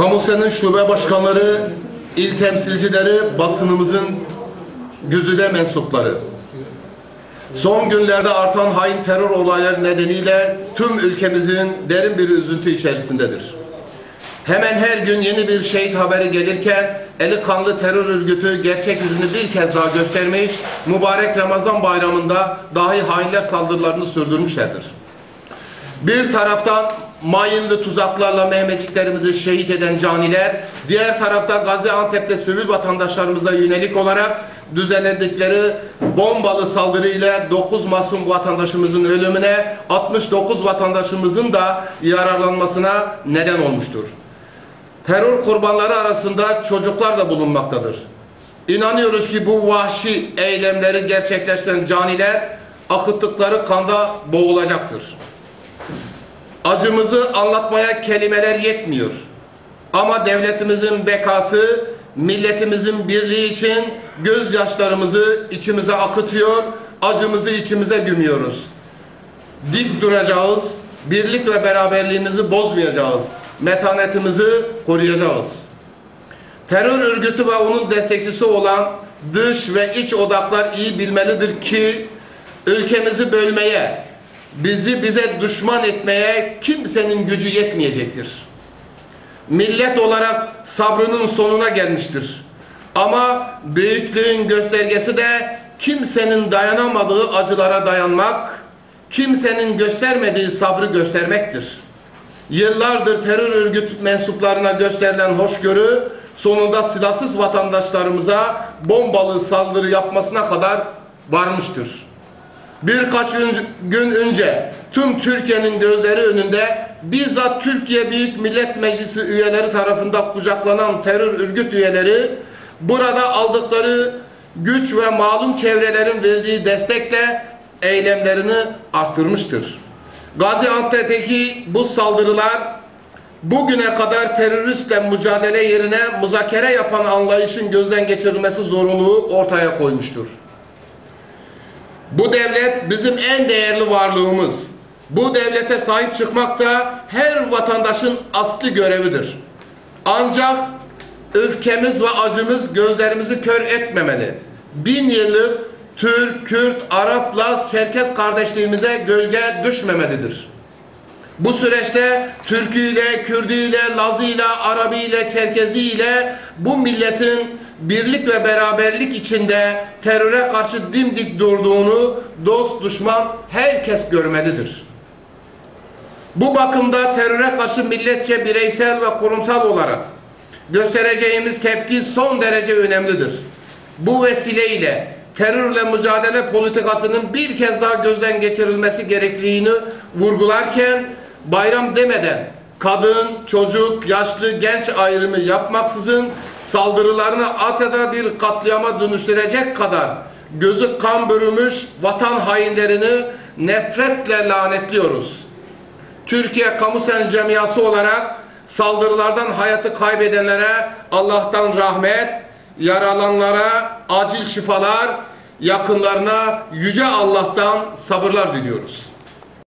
Kamusenin şube başkanları, il temsilcileri, basınımızın güzide mensupları. Son günlerde artan hain terör olayları nedeniyle tüm ülkemizin derin bir üzüntü içerisindedir. Hemen her gün yeni bir şehit haberi gelirken eli kanlı terör örgütü gerçek yüzünü bir kez daha göstermiş, mübarek Ramazan bayramında dahi hainler saldırılarını sürdürmüşlerdir. Bir taraftan mayınlı tuzaklarla Mehmetçiklerimizi şehit eden caniler, diğer tarafta Gaziantep'te sivil vatandaşlarımıza yönelik olarak düzenledikleri bombalı saldırıyla 9 masum vatandaşımızın ölümüne, 69 vatandaşımızın da yararlanmasına neden olmuştur. Terör kurbanları arasında çocuklar da bulunmaktadır. İnanıyoruz ki bu vahşi eylemleri gerçekleştiren caniler akıttıkları kanda boğulacaktır. Acımızı anlatmaya kelimeler yetmiyor. Ama devletimizin bekası, milletimizin birliği için gözyaşlarımızı içimize akıtıyor, acımızı içimize gümüyoruz. Dik duracağız, birlik ve beraberliğimizi bozmayacağız, metanetimizi koruyacağız. Terör örgütü ve onun destekçisi olan dış ve iç odaklar iyi bilmelidir ki ülkemizi bölmeye, bizi bize düşman etmeye kimsenin gücü yetmeyecektir. Millet olarak sabrının sonuna gelmiştir. Ama büyüklüğün göstergesi de kimsenin dayanamadığı acılara dayanmak, kimsenin göstermediği sabrı göstermektir. Yıllardır terör örgüt mensuplarına gösterilen hoşgörü sonunda silahsız vatandaşlarımıza bombalı saldırı yapmasına kadar varmıştır. Birkaç gün, önce tüm Türkiye'nin gözleri önünde bizzat Türkiye Büyük Millet Meclisi üyeleri tarafından kucaklanan terör örgüt üyeleri burada aldıkları güç ve malum çevrelerin verdiği destekle eylemlerini arttırmıştır. Gaziantep'teki bu saldırılar bugüne kadar teröristle mücadele yerine muzakere yapan anlayışın gözden geçirilmesi zorunluluğu ortaya koymuştur. Bu devlet bizim en değerli varlığımız. Bu devlete sahip çıkmak da her vatandaşın asli görevidir. Ancak öfkemiz ve acımız gözlerimizi kör etmemeli. Bin yıllık Türk, Kürt, Arap'la Çerkez kardeşliğimize gölge düşmemelidir. Bu süreçte Türküyle, Kürdüyle, Lazıyla, Arabiyle, Çerkeziyle bu milletin birlik ve beraberlik içinde teröre karşı dimdik durduğunu dost düşman herkes görmelidir. Bu bakımda teröre karşı milletçe bireysel ve kurumsal olarak göstereceğimiz tepki son derece önemlidir. Bu vesileyle terörle mücadele politikasının bir kez daha gözden geçirilmesi gerektiğini vurgularken bayram demeden kadın, çocuk, yaşlı, genç ayrımı yapmaksızın saldırılarını Asya'da bir katliama dönüştürecek kadar gözü kan bürümüş vatan hainlerini nefretle lanetliyoruz. Türkiye Kamusen Cemiyası olarak saldırılardan hayatı kaybedenlere Allah'tan rahmet, yaralanlara acil şifalar, yakınlarına yüce Allah'tan sabırlar diliyoruz.